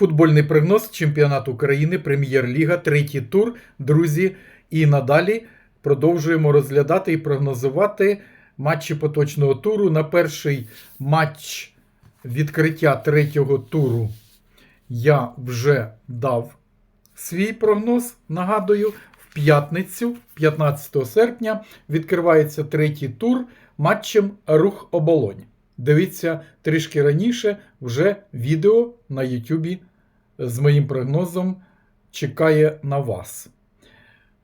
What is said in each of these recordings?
Футбольний прогноз чемпіонат України, Прем'єр-ліга, третій тур. Друзі, і надалі продовжуємо розглядати і прогнозувати матчі поточного туру. На перший матч відкриття третього туру я вже дав свій прогноз. Нагадую, в п'ятницю, 15 серпня, відкривається третій тур матчем Рух Оболонь. Дивіться трішки раніше вже відео на Ютубі з моїм прогнозом чекає на вас.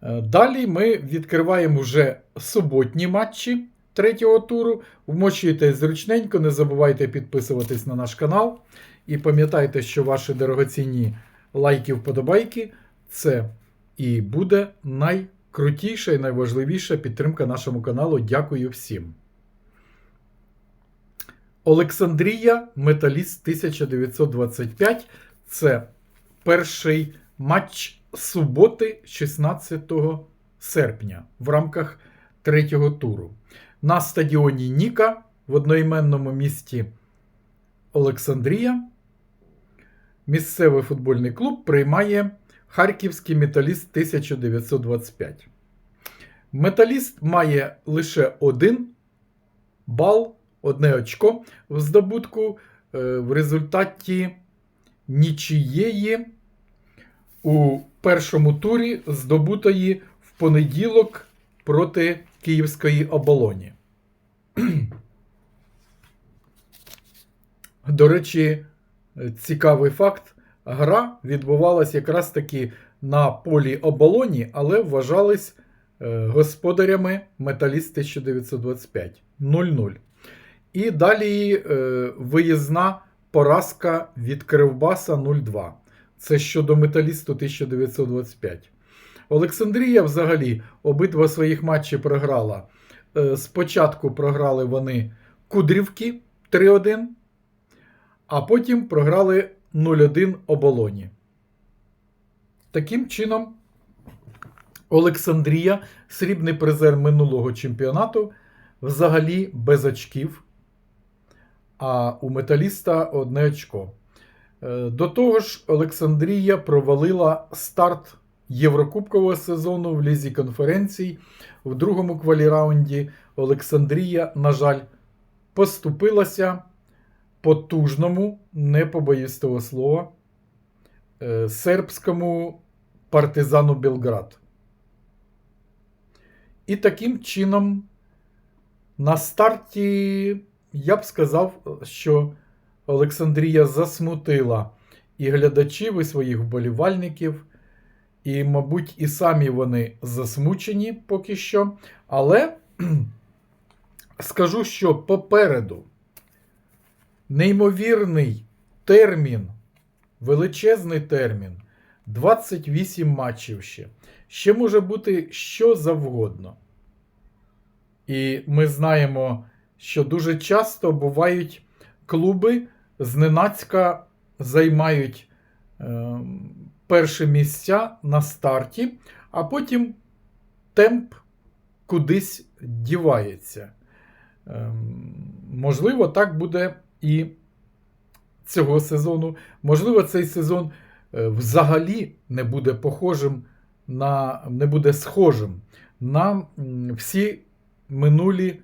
Е, Далі ми відкриваємо вже суботні матчі третього туру. Вмочуєте зручненько, не забувайте підписуватись на наш канал. І пам'ятайте, що ваші дорогоцінні лайки, вподобайки це і буде найкрутіша і найважливіша підтримка нашому каналу. Дякую всім. Олександрія Металіст 1925. Це перший матч суботи, 16 серпня, в рамках третього туру. На стадіоні Ніка в одноіменному місті Олександрія. Місцевий футбольний клуб приймає Харківський металіст 1925. Металіст має лише один бал, одне очко в здобутку е, в результаті нічиєї у першому турі, здобутої в понеділок проти Київської оболоні. До речі, цікавий факт: гра відбувалася якраз таки на полі оболоні, але вважались е, господарями Металіст 1925 0-0. І далі е, виїзна поразка від Кривбаса 0-2. Це щодо металісту 1925. Олександрія взагалі обидва своїх матчі програла. Е, Спочатку програли вони Кудрівки 3-1, а потім програли 0-1 оболоні. Таким чином, Олександрія, срібний призер минулого чемпіонату, взагалі без очків. А у металіста одне очко. Е, До того ж, Олександрія провалила старт Єврокубкового сезону в лізі конференцій. В другому кваліраунді Олександрія, на жаль, поступилася потужному, не побоюсь того слова, е, сербському партизану Белград. І таким чином, на старті, я б сказав, що Олександрія засмутила і глядачів, і своїх вболівальників, і, мабуть, і самі вони засмучені поки що. Але скажу, що попереду неймовірний термін, величезний термін 28 матчів ще. Ще може бути що завгодно. І ми знаємо, що дуже часто бувають клуби зненацька займають е, перші місця на старті, а потім темп кудись дівається. Е, можливо, так буде і цього сезону. Можливо, цей сезон е, взагалі не буде похожим на не буде схожим на всі минулі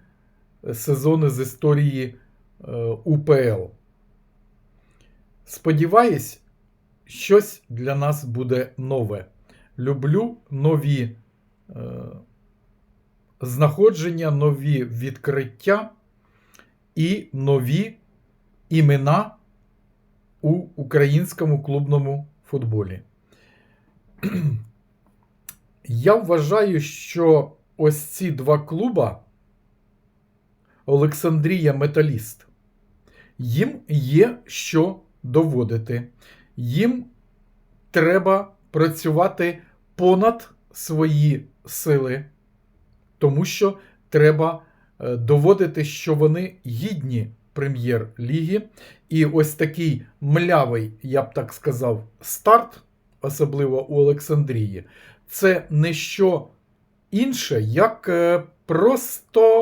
сезони з історії е, УПЛ. Сподіваюсь, щось для нас буде нове. Люблю нові е, знаходження, нові відкриття і нові імена у українському клубному футболі. Я вважаю, що ось ці два клуба Олександрія Металіст, їм є що доводити. Їм треба працювати понад свої сили, тому що треба е, доводити, що вони гідні прем'єр-ліги. І ось такий млявий, я б так сказав, старт, особливо у Олександрії, це не що інше, як е, просто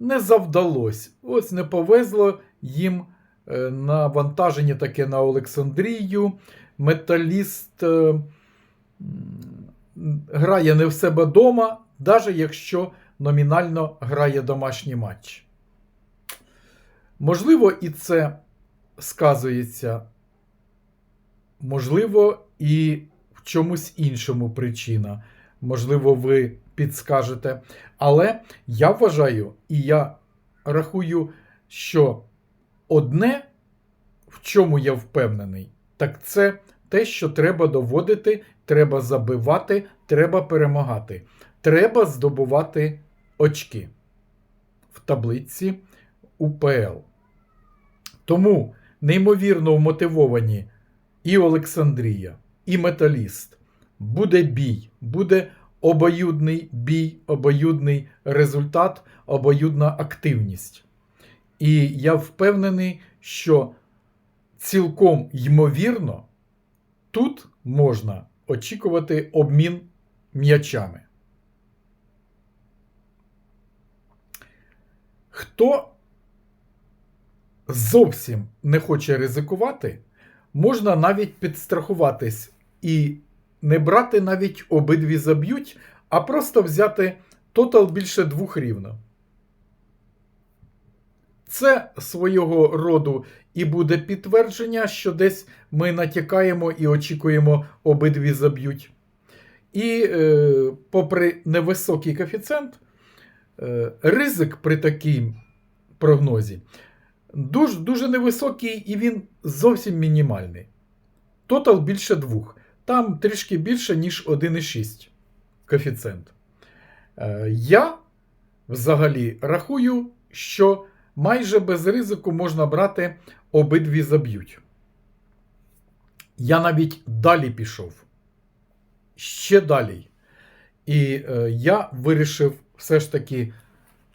не завдалось. Ось не повезло їм е, навантаження таке на Олександрію. Металіст е, грає не в себе вдома, навіть якщо номінально грає домашній матч. Можливо, і це сказується, можливо, і в чомусь іншому причина. Можливо, ви підскажете. Але я вважаю і я рахую, що одне, в чому я впевнений, так це те, що треба доводити, треба забивати, треба перемагати. Треба здобувати очки в таблиці УПЛ. Тому неймовірно вмотивовані і Олександрія, і Металіст. Буде бій, буде обоюдний бій, обоюдний результат, обоюдна активність. І я впевнений, що цілком ймовірно тут можна очікувати обмін м'ячами. Хто зовсім не хоче ризикувати, можна навіть підстрахуватись і не брати навіть обидві заб'ють, а просто взяти тотал більше двох рівно. Це свого роду і буде підтвердження, що десь ми натякаємо і очікуємо обидві заб'ють. І, е, попри невисокий коефіцієнт, е, ризик при такій прогнозі дуже, дуже невисокий і він зовсім мінімальний. Тотал більше двох. Там трішки більше, ніж 1,6 коефіцієнт. Е, Я взагалі рахую, що майже без ризику можна брати обидві заб'ють. Я навіть далі пішов. Ще далі. І е, я вирішив все ж таки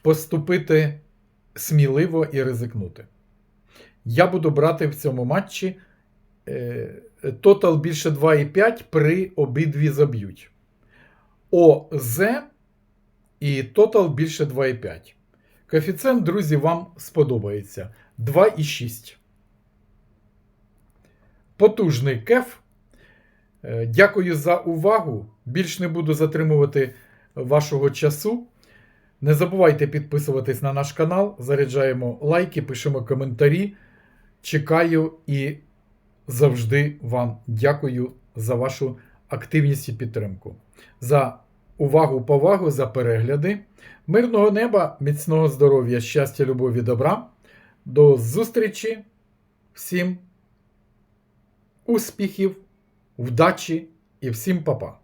поступити сміливо і ризикнути. Я буду брати в цьому матчі тотал більше 2,5 при обидві заб'ють. ОЗ і тотал більше 2,5. Коефіцієнт, друзі, вам сподобається 2,6. Потужний кеф. Е, Дякую за увагу. Більш не буду затримувати вашого часу. Не забувайте підписуватись на наш канал. Заряджаємо лайки, пишемо коментарі. Чекаю і завжди вам дякую за вашу активність і підтримку. За увагу, повагу, за перегляди. Мирного неба, міцного здоров'я, щастя, любові, добра. До зустрічі. Всім успіхів, вдачі і всім па-па.